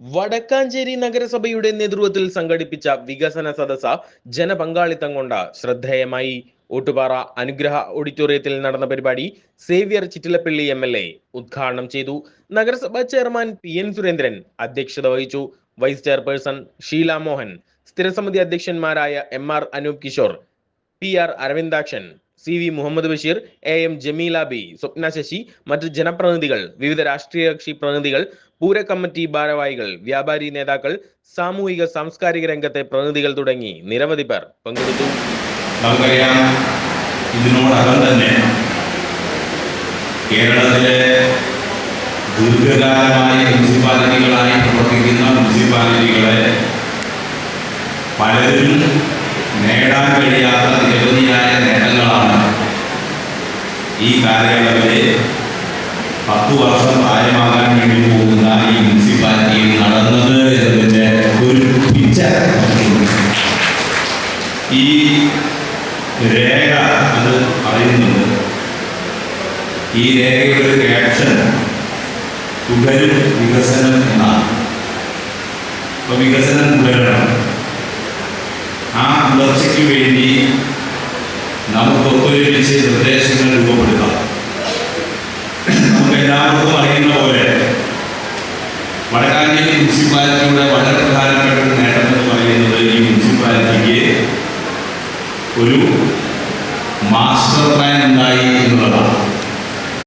വടക്കാഞ്ചേരി നഗരസഭയുടെ നേതൃത്വത്തിൽ സംഘടിപ്പിച്ച വികസന സദസ്സ ജനപങ്കാളിത്തം കൊണ്ട് ശ്രദ്ധേയമായി. ഓട്ടുപാറ അനുഗ്രഹ ഓഡിറ്റോറിയത്തിൽ നടന്ന പരിപാടി Xavier Chittilappilly M L A ഉദ്ഘാടനം ചെയ്തു. നഗരസഭാ ചെയർമാൻ പി എൻ സുരേന്ദ്രൻ അധ്യക്ഷത വഹിച്ചു. വൈസ് ചെയർപേഴ്സൺ ഷീല മോഹൻ സ്ഥിരസമിതി അധ്യക്ഷന്മാരായ M R Anoop Kishore P R Aravindakshan C V Muhammad Basheer A M Jameela B Swapna Sasi മറ്റ് ജനപ്രതിനിധികൾ വിവിധ രാഷ്ട്രീയ കക്ഷി പ്രതിനിധികൾ പൂര കമ്മിറ്റി ഭാരവാഹികൾ വ്യാപാരി നേതാക്കൾ സാമൂഹിക സാംസ്കാരിക രംഗത്തെ പ്രതിനിധികൾ തുടങ്ങി നിരവധി പേർ പങ്കെടുത്തു. ഇതിനോടകം തന്നെ കേരളത്തിലെ ദീർഘകാലമായി മുനിസിപ്പാലിറ്റികളായി പ്രവർത്തിക്കുന്ന മുനിസിപ്പാലിറ്റികളെ പലരും നേടാൻ കഴിയാത്ത ഈ കാലയളവിലെ പത്തു വർഷം പ്രായമാകാൻ വേണ്ടി പോകുന്ന ഈ മുനിസിപ്പാലിറ്റിയിൽ നടന്നത് എന്നതിന്റെ ഒരു പിക്ചർ ഈ രേഖ അത് പറയുന്നുണ്ട്. ഈ രേഖയുടെ ക്യാപ്ഷൻ തുടരും വികസനം എന്നാണ്. അപ്പോൾ വികസനം തുടരണം ആ തുടർച്ചയ്ക്ക് വേണ്ടി നമുക്ക് ഒത്തൊരുമിച്ച് നിർദ്ദേശങ്ങൾ രൂപപ്പെടുത്താം. നമുക്ക് എല്ലാവർക്കും അറിയുന്ന പോലെ വടക്കാഞ്ചേരി മുനിസിപ്പാലിറ്റിയുടെ വളരെ പ്രധാനപ്പെട്ട ഒരു നേട്ടം എന്ന് പറയുന്നത് ഈ മുനിസിപ്പാലിറ്റിക്ക് ഒരു മാസ്റ്റർ പ്ലാൻ ഉണ്ടായി എന്നുള്ളതാണ്.